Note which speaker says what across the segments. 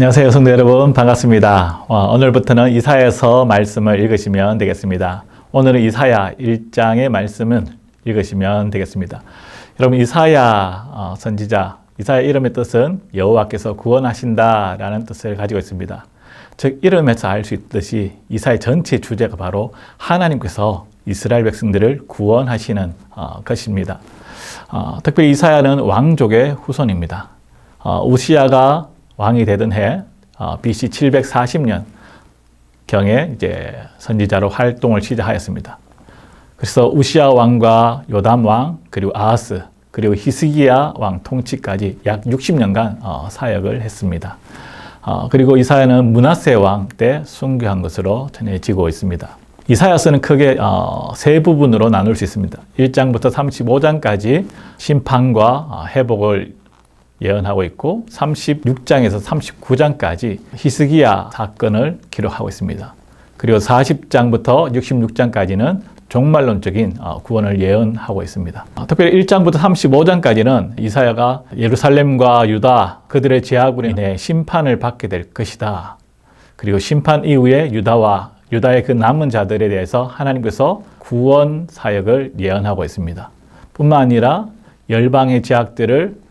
Speaker 1: 안녕하세요, 성도 여러분. 반갑습니다. 어, 오늘부터는 이사야서 말씀을 읽으시면 되겠습니다. 오늘은 이사야 1장의 말씀을 읽으시면 되겠습니다. 여러분, 이사야 어, 선지자, 이사야 이름의 뜻은 여호와께서 구원하신다라는 뜻을 가지고 있습니다. 즉 이름에서 알 수 있듯이 이사야 전체 주제가 바로 하나님께서 이스라엘 백성들을 구원하시는 어, 것입니다. 어, 특별히 이사야는 왕족의 후손입니다. 어, 우시아가 왕이 되던 해 어, BC 740년 경에 이제 선지자로 활동을 시작하였습니다. 그래서 우시아 왕과 요담 왕 그리고 아하스 그리고 히스기야 왕 통치까지 약 60년간 어, 사역을 했습니다. 어, 그리고 이사야는 문하세 왕 때 순교한 것으로 전해지고 있습니다. 이사야서는 크게 어, 세 부분으로 나눌 수 있습니다. 1장부터 35장까지 심판과 어, 회복을 예언하고 있고 36장에서 39장까지 히스기야 사건을 기록하고 있습니다. 그리고 40장부터 66장까지는 종말론적인 어, 구원을 예언하고 있습니다. 어, 특별히 1장부터 35장까지는 이사야가 예루살렘과 유다 그들의 제약으로 인해 심판을 받게 될 것이다. 그리고 심판 이후에 유다와 유다의 그 남은 자들에 대해서 하나님께서 구원 사역을 예언하고 있습니다. 뿐만 아니라 열방의 제약들을 어,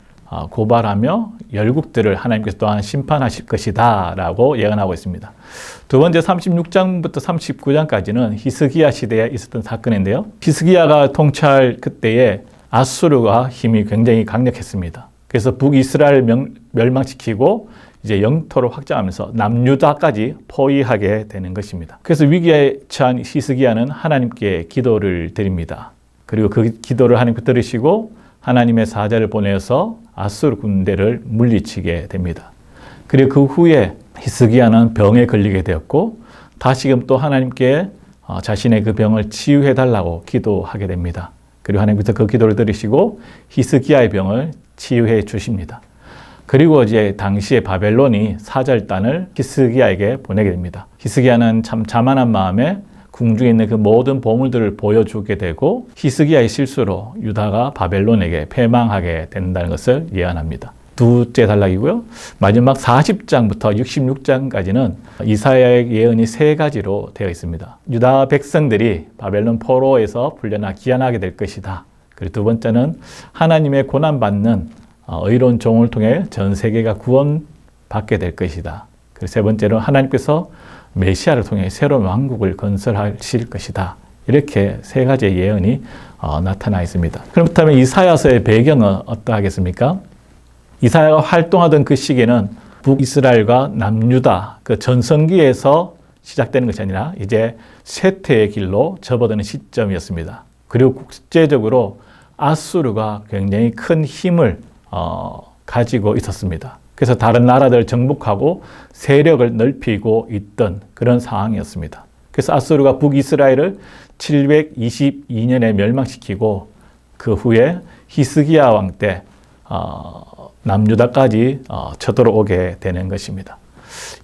Speaker 1: 고발하며 열국들을 하나님께서 또한 심판하실 것이다 라고 예언하고 있습니다. 두 번째 36장부터 39장까지는 히스기야 시대에 있었던 사건인데요. 히스기야가 통치할 그때에 아수르가 힘이 굉장히 강력했습니다. 그래서 북이스라엘 멸망시키고 이제 영토를 확장하면서 남유다까지 포위하게 되는 것입니다. 그래서 위기에 처한 히스기야는 하나님께 기도를 드립니다. 그리고 그 기도를 하나님께 들으시고 하나님의 사자를 보내서 아수르 군대를 물리치게 됩니다. 그리고 그 후에 히스기야는 병에 걸리게 되었고 다시금 또 하나님께 어, 자신의 그 병을 치유해 달라고 기도하게 됩니다. 그리고 하나님께서 그 기도를 들으시고 히스기야의 병을 치유해 주십니다. 그리고 이제 당시에 바벨론이 사절단을 히스기야에게 보내게 됩니다. 히스기야는 참 자만한 마음에 궁중에 있는 그 모든 보물들을 보여주게 되고 히스기야의 실수로 유다가 바벨론에게 패망하게 된다는 것을 예언합니다. 두째 단락이고요. 마지막 40장부터 66장까지는 이사야의 예언이 세 가지로 되어 있습니다. 유다 백성들이 바벨론 포로에서 풀려나 귀환하게 될 것이다. 그리고 두 번째는 하나님의 고난받는 어, 의로운 종을 통해 전 세계가 구원받게 될 것이다. 그리고 세 번째로 하나님께서 메시아를 통해 새로운 왕국을 건설하실 것이다. 이렇게 세 가지의 예언이 어, 나타나 있습니다. 그렇다면 이사야서의 배경은 어떠하겠습니까? 이사야가 활동하던 그 시기는 북이스라엘과 남유다 그 전성기에서 시작되는 것이 아니라 이제 쇠퇴의 길로 접어드는 시점이었습니다. 그리고 국제적으로 아수르가 굉장히 큰 힘을 어, 가지고 있었습니다. 그래서 다른 나라들을 정복하고 세력을 넓히고 있던 그런 상황이었습니다. 그래서 아수르가 북이스라엘을 722년에 멸망시키고 그 후에 히스기야 왕때 어, 남유다까지 어, 쳐들어오게 되는 것입니다.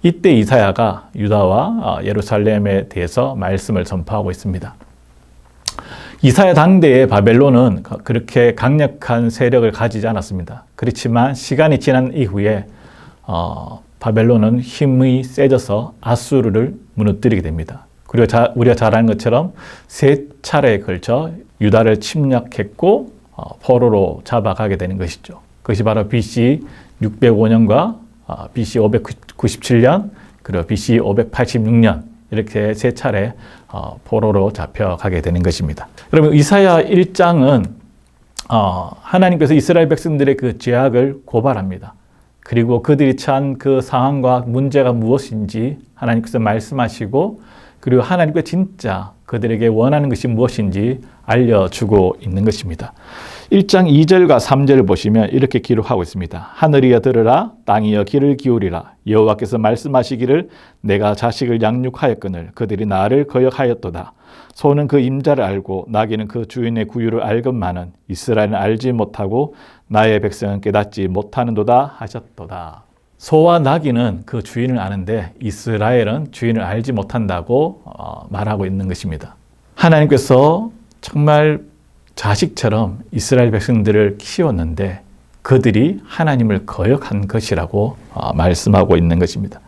Speaker 1: 이때 이사야가 유다와 어, 예루살렘에 대해서 말씀을 선포하고 있습니다. 이사야 당대의 바벨론은 그렇게 강력한 세력을 가지지 않았습니다. 그렇지만 시간이 지난 이후에 어, 바벨론은 힘이 세져서 아수르를 무너뜨리게 됩니다. 그리고 자, 우리가 잘 아는 것처럼 세 차례에 걸쳐 유다를 침략했고 어, 포로로 잡아가게 되는 것이죠. 그것이 바로 BC 605년과 어, BC 597년 그리고 BC 586년 이렇게 세 차례 어, 포로로 잡혀가게 되는 것입니다. 여러분 이사야 1장은 어, 하나님께서 이스라엘 백성들의 그 죄악을 고발합니다. 그리고 그들이 처한 그 상황과 문제가 무엇인지 하나님께서 말씀하시고 그리고 하나님께 진짜 그들에게 원하는 것이 무엇인지 알려주고 있는 것입니다. 1장 2절과 3절을 보시면 이렇게 기록하고 있습니다. 하늘이여 들으라 땅이여 귀를 기울이라 여호와께서 말씀하시기를 내가 자식을 양육하였거늘 그들이 나를 거역하였도다. 소는 그 임자를 알고 나귀는 그 주인의 구유를 알건만은 이스라엘은 알지 못하고 나의 백성은 깨닫지 못하는도다 하셨도다. 소와 나귀는 그 주인을 아는데 이스라엘은 주인을 알지 못한다고 어, 말하고 있는 것입니다. 하나님께서 정말 자식처럼 이스라엘 백성들을 키웠는데 그들이 하나님을 거역한 것이라고 어, 말씀하고 있는 것입니다.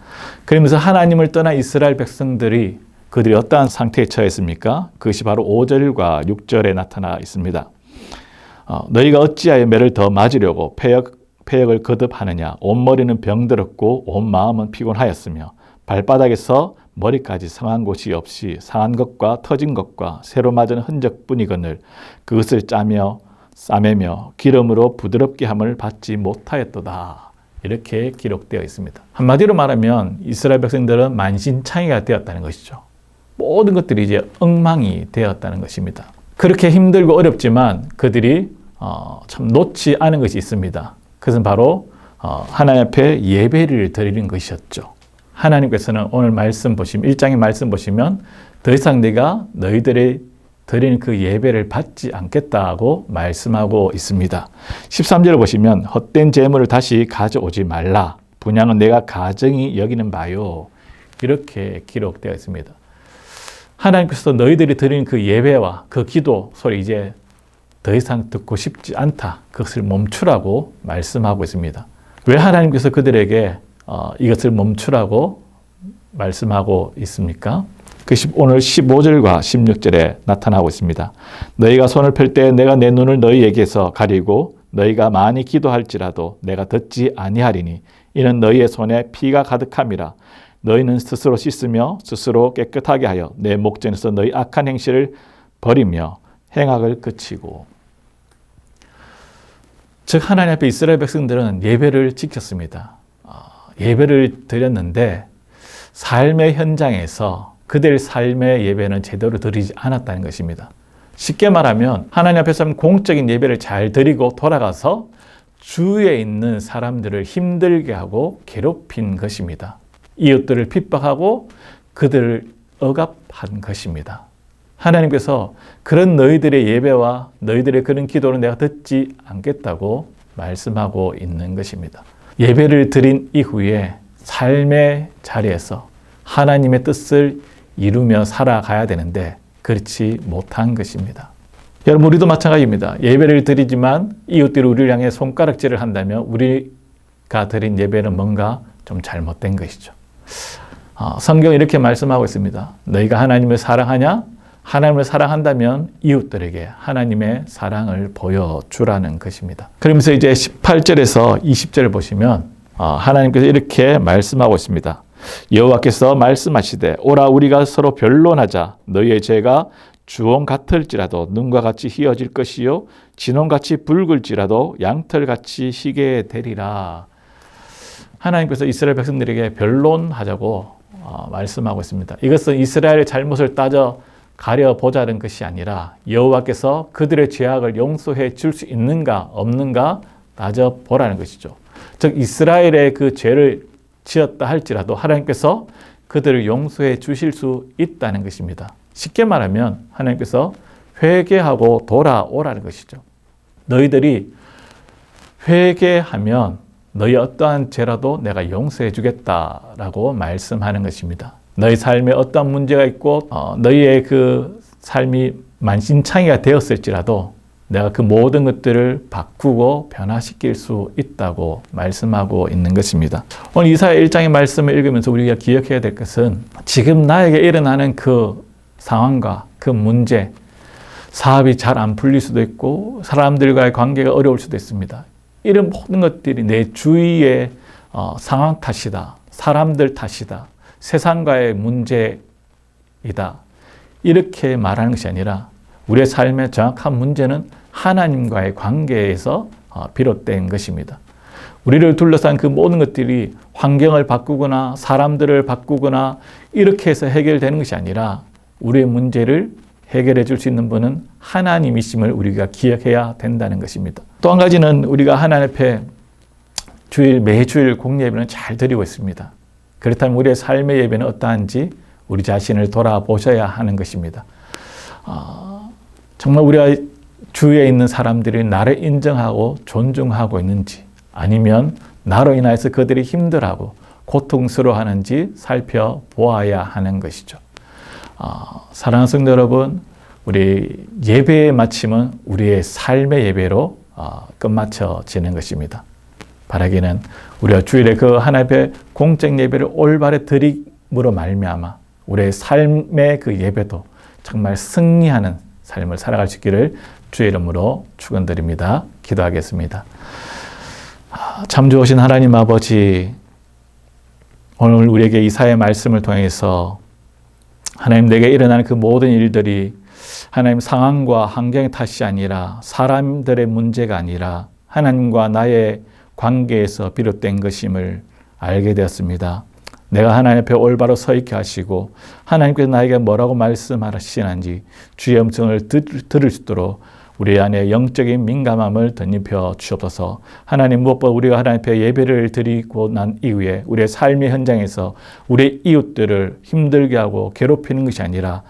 Speaker 1: 그러면서 하나님을 떠난 이스라엘 백성들이 그들이 어떠한 상태에 처했습니까? 그것이 바로 5절과 6절에 나타나 있습니다. 어, 너희가 어찌하여 매를 더 맞으려고 폐역, 폐역을 거듭하느냐? 온 머리는 병들었고 온 마음은 피곤하였으며 발바닥에서 머리까지 상한 곳이 없이 상한 것과 터진 것과 새로 맞은 흔적뿐이거늘 그것을 짜며 싸매며 기름으로 부드럽게 함을 받지 못하였도다. 이렇게 기록되어 있습니다. 한마디로 말하면 이스라엘 백성들은 만신창이가 되었다는 것이죠. 모든 것들이 이제 엉망이 되었다는 것입니다. 그렇게 힘들고 어렵지만 그들이 어, 참 놓지 않은 것이 있습니다. 그것은 바로 어, 하나님 앞에 예배를 드리는 것이었죠. 하나님께서는 오늘 말씀 보시면 1장의 말씀 보시면 더 이상 내가 너희들의 드리는 그 예배를 받지 않겠다고 말씀하고 있습니다. 13절을 보시면 헛된 재물을 다시 가져오지 말라. 분양은 내가 가정이 여기는 바요. 이렇게 기록되어 있습니다. 하나님께서 너희들이 드리는 그 예배와 그 기도 소리 이제 더 이상 듣고 싶지 않다. 그것을 멈추라고 말씀하고 있습니다. 왜 하나님께서 그들에게 어, 이것을 멈추라고 말씀하고 있습니까? 그 오늘 15절과 16절에 나타나고 있습니다. 너희가 손을 펼 때 내가 내 눈을 너희에게서 가리고 너희가 많이 기도할지라도 내가 듣지 아니하리니 이는 너희의 손에 피가 가득함이라 너희는 스스로 씻으며 스스로 깨끗하게 하여 내 목전에서 너희 악한 행실을 버리며 행악을 그치고 즉 하나님 앞에 이스라엘 백성들은 예배를 지켰습니다. 예배를 드렸는데 삶의 현장에서 그들 삶의 예배는 제대로 드리지 않았다는 것입니다. 쉽게 말하면 하나님 앞에서 공적인 예배를 잘 드리고 돌아가서 주위에 있는 사람들을 힘들게 하고 괴롭힌 것입니다. 이웃들을 핍박하고 그들을 억압한 것입니다. 하나님께서 그런 너희들의 예배와 너희들의 그런 기도를 내가 듣지 않겠다고 말씀하고 있는 것입니다. 예배를 드린 이후에 삶의 자리에서 하나님의 뜻을 이루며 살아가야 되는데 그렇지 못한 것입니다. 여러분 우리도 마찬가지입니다. 예배를 드리지만 이웃들이 우리를 향해 손가락질을 한다면 우리가 드린 예배는 뭔가 좀 잘못된 것이죠. 어, 성경 이렇게 말씀하고 있습니다. 너희가 하나님을 사랑하냐? 하나님을 사랑한다면 이웃들에게 하나님의 사랑을 보여주라는 것입니다. 그러면서 이제 18절에서 20절을 보시면 어, 하나님께서 이렇게 말씀하고 있습니다. 여호와께서 말씀하시되 오라 우리가 서로 변론하자 너희의 죄가 주홍 같을지라도 눈과 같이 희어질 것이요 진홍같이 붉을지라도 양털같이 희게 되리라. 하나님께서 이스라엘 백성들에게 변론하자고 어, 말씀하고 있습니다. 이것은 이스라엘의 잘못을 따져 가려 보자는 것이 아니라 여호와께서 그들의 죄악을 용서해 줄 수 있는가 없는가 따져 보라는 것이죠. 즉 이스라엘의 그 죄를 지었다 할지라도 하나님께서 그들을 용서해 주실 수 있다는 것입니다. 쉽게 말하면 하나님께서 회개하고 돌아오라는 것이죠. 너희들이 회개하면 너희 어떠한 죄라도 내가 용서해 주겠다라고 말씀하는 것입니다. 너희 삶에 어떤 문제가 있고 어, 너희의 그 삶이 만신창이가 되었을지라도 내가 그 모든 것들을 바꾸고 변화시킬 수 있다고 말씀하고 있는 것입니다. 오늘 이사야 1장의 말씀을 읽으면서 우리가 기억해야 될 것은 지금 나에게 일어나는 그 상황과 그 문제, 사업이 잘 안 풀릴 수도 있고 사람들과의 관계가 어려울 수도 있습니다. 이런 모든 것들이 내 주위의 어, 상황 탓이다. 사람들 탓이다. 세상과의 문제이다. 이렇게 말하는 것이 아니라 우리의 삶의 정확한 문제는 하나님과의 관계에서 어, 비롯된 것입니다. 우리를 둘러싼 그 모든 것들이 환경을 바꾸거나 사람들을 바꾸거나 이렇게 해서 해결되는 것이 아니라 우리의 문제를 해결해 줄 수 있는 분은 하나님이심을 우리가 기억해야 된다는 것입니다. 또 한 가지는 우리가 하나님 앞에 주일 매주일 공예배는 잘 드리고 있습니다. 그렇다면 우리의 삶의 예배는 어떠한지 우리 자신을 돌아보셔야 하는 것입니다. 어, 정말 우리가 주위에 있는 사람들이 나를 인정하고 존중하고 있는지 아니면 나로 인해서 그들이 힘들하고 고통스러워하는지 살펴보아야 하는 것이죠. 어, 사랑하는 성도 여러분, 우리 예배의 마침은 우리의 삶의 예배로 어, 끝마쳐지는 것입니다. 바라기는 우리가 주일에 그 하나님의 공적 예배를 올바르 드림으로 말미암아 우리의 삶의 그 예배도 정말 승리하는 삶을 살아갈 수 있기를 주의 이름으로 축원드립니다. 기도하겠습니다. 아, 참 좋으신 하나님 아버지 오늘 우리에게 이사의 말씀을 통해서 하나님 내게 일어나는 그 모든 일들이 하나님 상황과 환경의 탓이 아니라 사람들의 문제가 아니라 하나님과 나의 관계에서 비롯된 것임을 알게 되었습니다. 내가 하나님 앞에 올바로 서 있게 하시고 하나님께서 나에게 뭐라고 말씀하시는지 주의 음성을 들, 들을 수 있도록 우리 안에 영적인 민감함을 덧입혀 주옵소서. 하나님 무엇보다 우리가 하나님 앞에 예배를 드리고 난 이후에 우리의 삶의 현장에서 우리의 이웃들을 힘들게 하고 괴롭히는 것이 아니라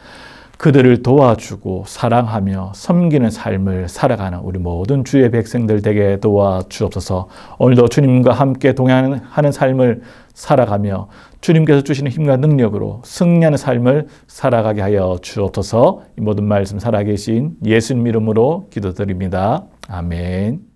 Speaker 1: 그들을 도와주고 사랑하며 섬기는 삶을 살아가는 우리 모든 주의 백성들 되게 도와 주옵소서. 오늘도 주님과 함께 동행하는 삶을 살아가며 주님께서 주시는 힘과 능력으로 승리하는 삶을 살아가게 하여 주옵소서. 이 모든 말씀 살아계신 예수님 이름으로 기도드립니다. 아멘.